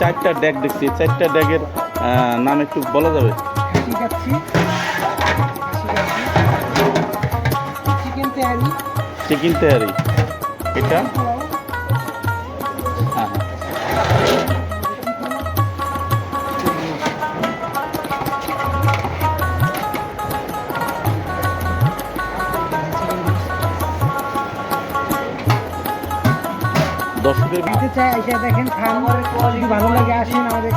চারটা ড্যাগ দেখছি চারটা ড্যাগের নাম একটু বলা যাবে? তেহারি চিকেন তেহারি এটা? দর্শকের দিতে চাই এসে দেখেন খান যদি ভালো লাগে আসেন আমাদের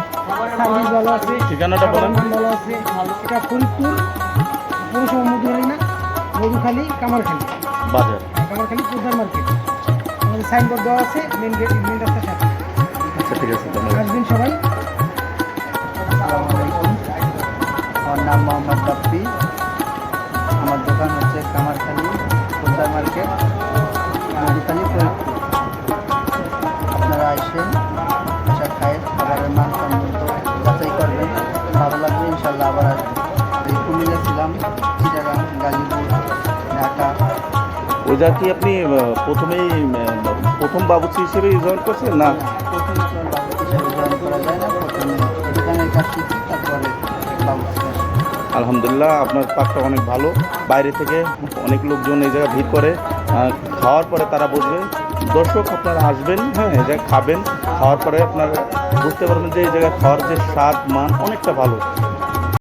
সার্ভিস ভালো আছে ঠিকানাটা বলেন। ভালো আছে। এটা ফরিদপুর পৌরসভা মধুখালী না মধুখালী কামারখালী। বাজার। কামারখালী প্রধান মার্কেট। আমাদের সাইনবোর্ড দেওয়া আছে মেন গেট মেন রাস্তার সাথে। আচ্ছা ঠিক আছে ধন্যবাদ। আসবেন সবাই। আমার নাম মোহাম্মদ বাপ্পি। কুমিল্লা ছিলাম চিটাগাং গাজীপুর ঢাকা। ওইটা কি আপনি প্রথমেই প্রথম বাবুচি হিসেবে জয়েন করছেন না? প্রথমে তো আর জয়েন করা যায় না প্রথমে দোকানের কাজ শিখি তারপরে বাবু আলহামদুলিল্লাহ আপনার পাকটা অনেক ভালো। বাইরে থেকে অনেক লোকজন এই জায়গায় ভিড় করে খাওয়ার পরে তারা বসবে। দর্শক আপনারা আসবেন হ্যাঁ এই জায়গায় খাবেন। খাওয়ার পরে আপনারা বুঝতে পারবেন যে এই জায়গায় খাওয়ার যে স্বাদ মান অনেকটা ভালো।